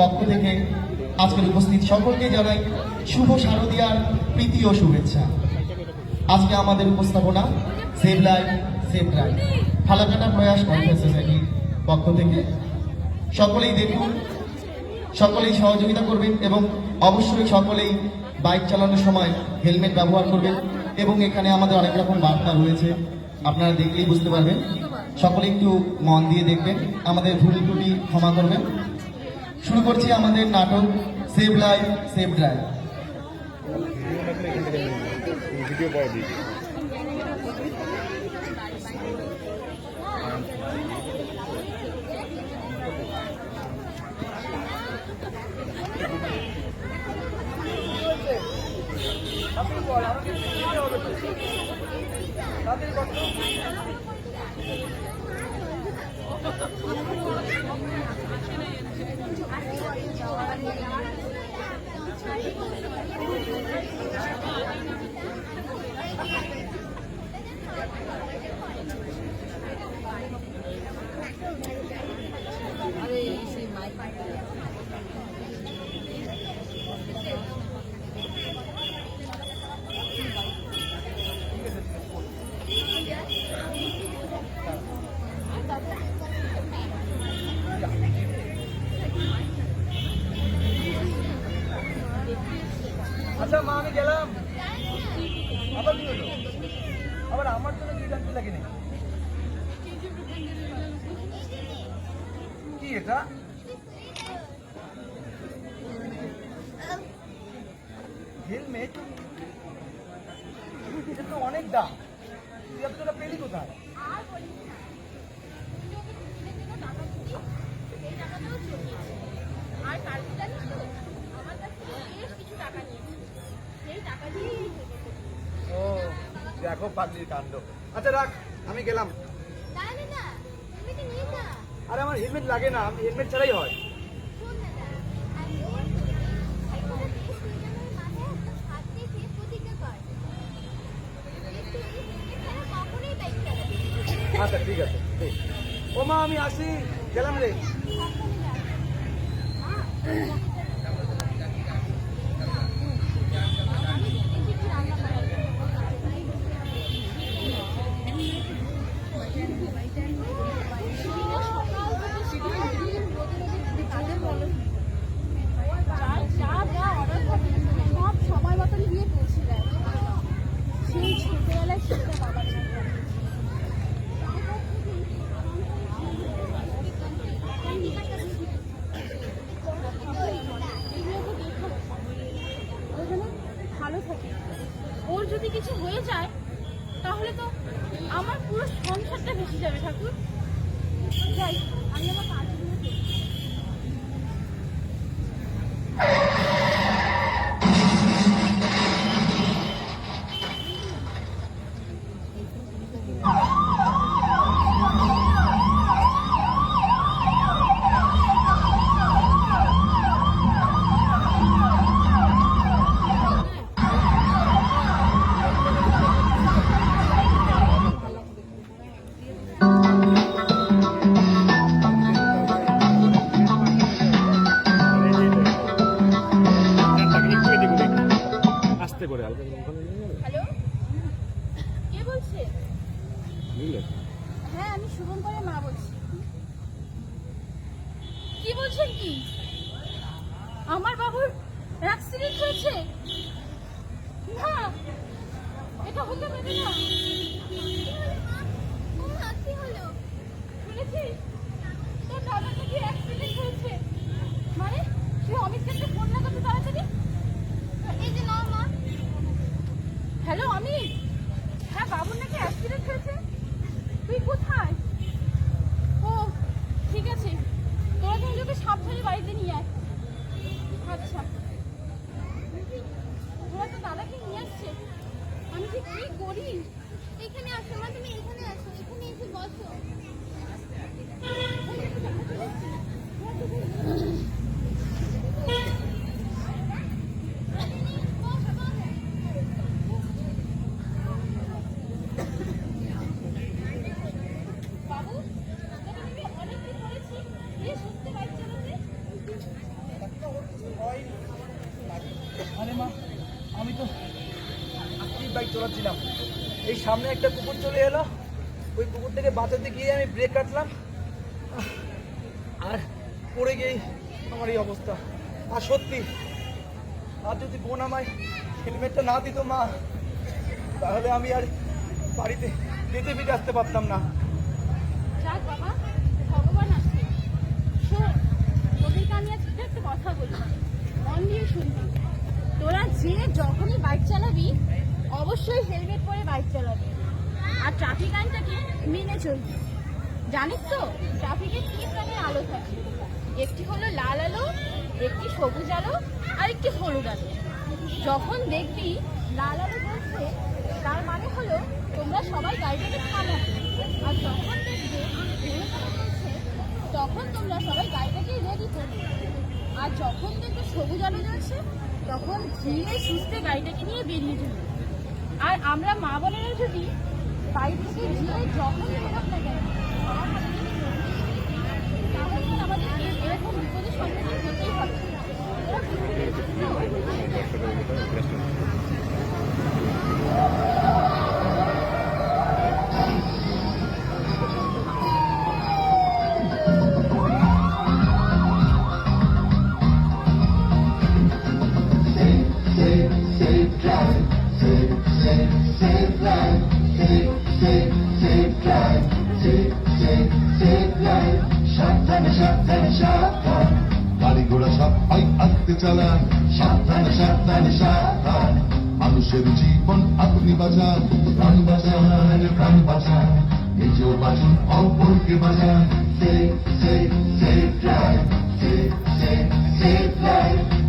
পক্ষ থেকে আজকের উপস্থিত সকলকে জানাই শুভ শারদীয়ার প্রীতি ও শুভেচ্ছা। আজকে আমাদের উপস্থাপনা save life save life Falakata প্রয়াস সোসাইটির পক্ষ থেকে। সকলেই দেখুন, সকলেই সহযোগিতা করবেন এবং অবশ্যই সকলেই বাইক চালানোর সময় হেলমেট ব্যবহার করবেন এবং এখানে আমাদের অনেক রকম বার্তা রয়েছে। আপনারা দেখলেই বুঝতে পারবেন। সকলে একটু মন দিয়ে দেখবেন, আমাদের ভুল ত্রুটি ক্ষমা করবেন। শুরু করছি আমাদের নাটক সেভ লাইফ সেভ ড্রাইভ আবার আমার জন্য কি জানতে লাগে না কি এটা? হেলমেট এটা তো অনেক দাম তুই এত টাকা পেলি কোথায় আর কালকে জানিস তো আমার কাছ থেকে বেশ কিছু টাকা নিয়েছে সেই টাকা দিয়েই এই হেলমেটটা কিনেছি। ও দেখো পাগলির কাণ্ড আচ্ছা রাখ, আমি গেলাম আরে, আমার হেলমেট লাগে না, আমি হেলমেট ছাড়াই হয়। আচ্ছা ঠিক আছে, ঠিক। ও মা আমি আসি, গেলাম রে হ্যাঁ আমি কি বলছেন কি? আমার বাবুর অ্যাক্সিডেন্ট হয়েছে? না এটা হতে পারে না। কি হলো? শুনেছিস? সামনে একটা কুকুর চলে এলো। ওই কুকুর থেকে বাঁচাতে গিয়ে আমি ব্রেক কাটলাম। আর পড়ে গিয়েই আমার এই অবস্থা। আর সত্যি, আর যদি বোন আমায় হেলমেটটা না দিত মা, তাহলে আমি আর বাড়িতে যেতে ফিরে আসতে পারতাম না। শোন কথা বলি। মন দিয়ে শুনবি। তোরা যে যখনই বাইক চালাবি অবশ্যই হেলমেট পরে বাইক চালাবে। আর ট্রাফিক আইনটাকে মেনে চলবে। জানিস তো ট্রাফিকে তিন রঙের আলো থাকে। একটি হলো লাল আলো, একটি সবুজ আলো, আর একটি হলুদ আলো। যখন দেখবি লাল আলো জ্বলছে, তার মানে হলো তোমরা সবাই গাড়িটাকে থামো আর যখন দেখবে তখন তোমরা সবাই গাড়িটাকে রেডি করবে আর যখন দেখবে সবুজ আলো জ্বলছে, তখন ধীরে সুস্থে গাড়িটাকে নিয়ে বেরিয়ে যাবে। আর আমরা মা বোনেরা যদি বাড়ি থেকে গিয়ে যখনই হোক না কেন এরকম বিপদের সম্মুখীন হতেই হবে সবাই আস্তে চালান সাবধানে সাবধানে, সাবধান। মানুষের জীবন আপনি বাঁচান, প্রাণ বাঁচান প্রাণ বাঁচান। নিজেও বাঁচুন, অপরকে বাঁচান। Safe safe safe drive safe safe safe life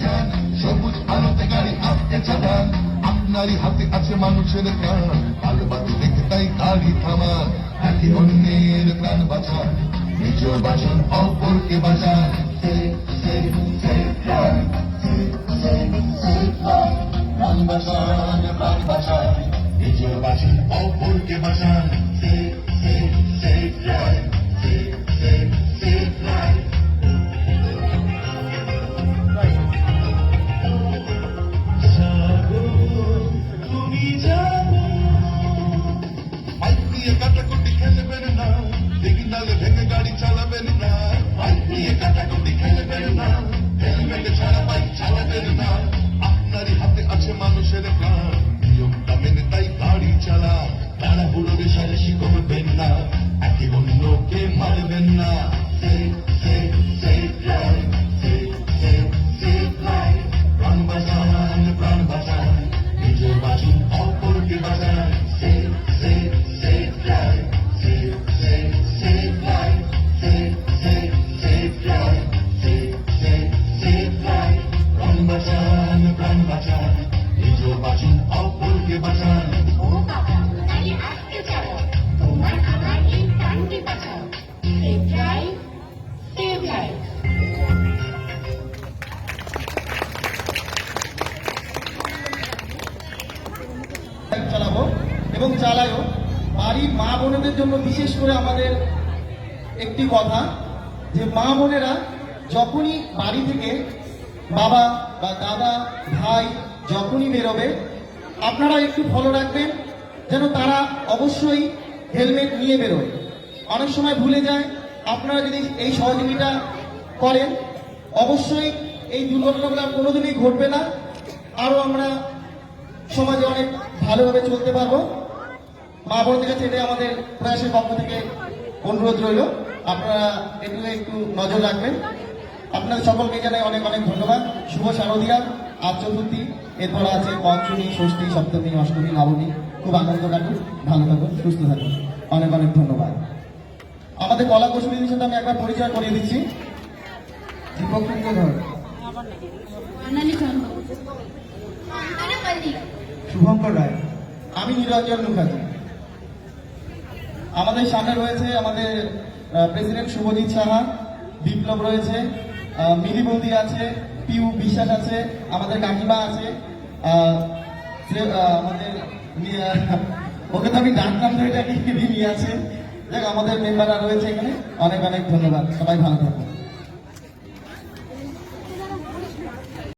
যান সবুজ আলোতে গাড়ি আসতে চালান। আপনারই হাতে আছে মানুষের প্রাণ। আলো বাতি দেখে তাই গাড়ি থামান। একে অন্যের প্রাণ বাঁচান। নিজ বাঁচন অপরকে বাঁচান. প্রাণ বাঁচান প্রাণ বাঁচান। নিজ বাঁচন অপরকে বাঁচান। Safe, safe, safe চালাবেন না, আপনারই হাতে আছে মানুষের প্রাণ। নিয়মটা মেনে তাই গাড়ি চালা তাড়াহুড়ো রেশারেশি করবেন না। একে অন্যকে মারবেন না। করে আমাদের একটি কথা যে মা বোনেরা যখনই বাড়ি থেকে বাবা বা দাদা, ভাই যখনই বেরোবে, আপনারা একটু ফলো রাখবেন যেন তারা অবশ্যই হেলমেট নিয়ে বেরোয়। অনেক সময় ভুলে যায়, আপনারা যদি এই সহযোগিতা করেন, অবশ্যই এই দুর্ঘটনাগুলো কোনোদিনই ঘটবে না। আরও আমরা সমাজে অনেক ভালোভাবে চলতে পারব। মা বোনদের কাছে এটাই আমাদের প্রয়াসের পক্ষ থেকে অনুরোধ রইল। আপনারা এগুলো একটু নজর রাখবেন। আপনাদের সকলকে জানাই অনেক অনেক ধন্যবাদ। শুভ শারদীয়া। আজ চতুর্থী। এরপর আছে পঞ্চমী ষষ্ঠী সপ্তমী অষ্টমী নবমী। খুব আনন্দ কাটুন। ভালো থাকুন সুস্থ থাকুন। অনেক অনেক ধন্যবাদ। আমাদের কলা কৌশলীদের সাথে আমি একবার পরিচয় করিয়ে দিচ্ছি। শুভঙ্কর রায়। আমি নিরঞ্জন মুখার্জি। আমাদের সামনে রয়েছে আমাদের প্রেসিডেন্ট শুভজিৎ সাহা বিপ্লব রয়েছে আহ, মিলি বৌদি আছে পিউ বিশ্বাস আছে আমাদের কাকিমা আছে আমাদের ওকে তো আমি ডাকলাম কি নিয়ে আছে। দেখ আমাদের মেম্বাররা রয়েছে এখানে অনেক অনেক ধন্যবাদ সবাই ভালো থাকুন